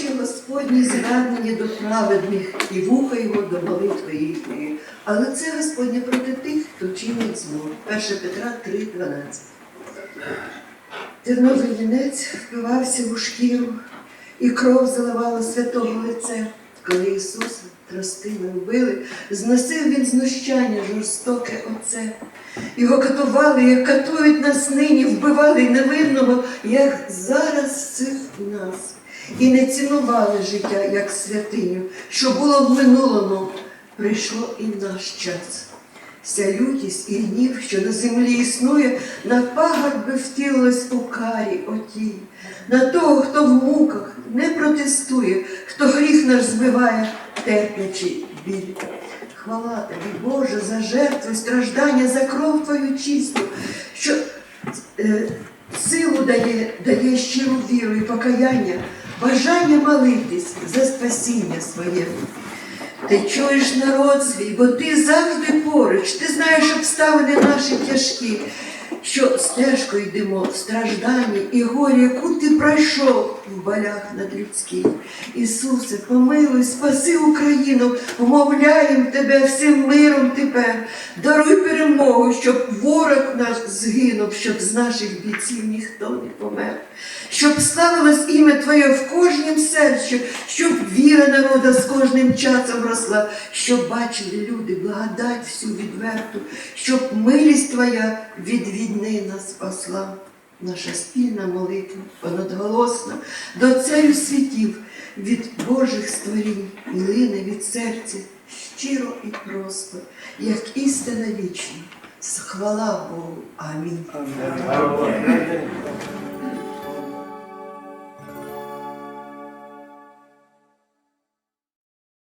очі Господні звернені до праведних, і вуха його до молитви їхньої. Але це Господнє проти тих, хто чинить зло. 1 Петра 3,12. Терновий вінець впивався у шкіру, і кров заливала святого лице. Коли Ісуса тростили вбили, зносив він знущання жорстоке оце. Його катували, як катують нас нині, вбивали невинного, як зараз цих нас. І не цінували життя, як святиню, що було в минулому, прийшло і в наш час. Вся лютість і гнів, що на землі існує, на пагорби втілилась у карі отій, на того, хто в муках не протестує, хто гріх наш збиває, терплячи біль. Хвала тобі, Боже, за жертву, страждання, за кров твою чисту, що е, силу дає, дає щиру віру і покаяння, бажання молитись за спасіння своє. Ти чуєш народ свій, бо ти завжди поруч, ти знаєш обставини наші тяжкі, що стежкою йдемо в стражданні і горі, яку ти пройшов в болях надлюдських. Ісусе, помилуй, спаси Україну, вмовляєм тебе всім миром тепер. Даруй перемогу, щоб ворог наш згинув, щоб з наших бійців ніхто не помер. Щоб славилось ім'я Твоє в кожнім серці, щоб віра народа з кожним часом росла, щоб бачили люди благодать всю відверту, щоб милість Твоя від війни нас спасла. Наша спільна молитва понадголосна до царю світів від Божих створінь і від серця щиро і просто, як істина вічна. Хвала Богу. Амінь. Амінь.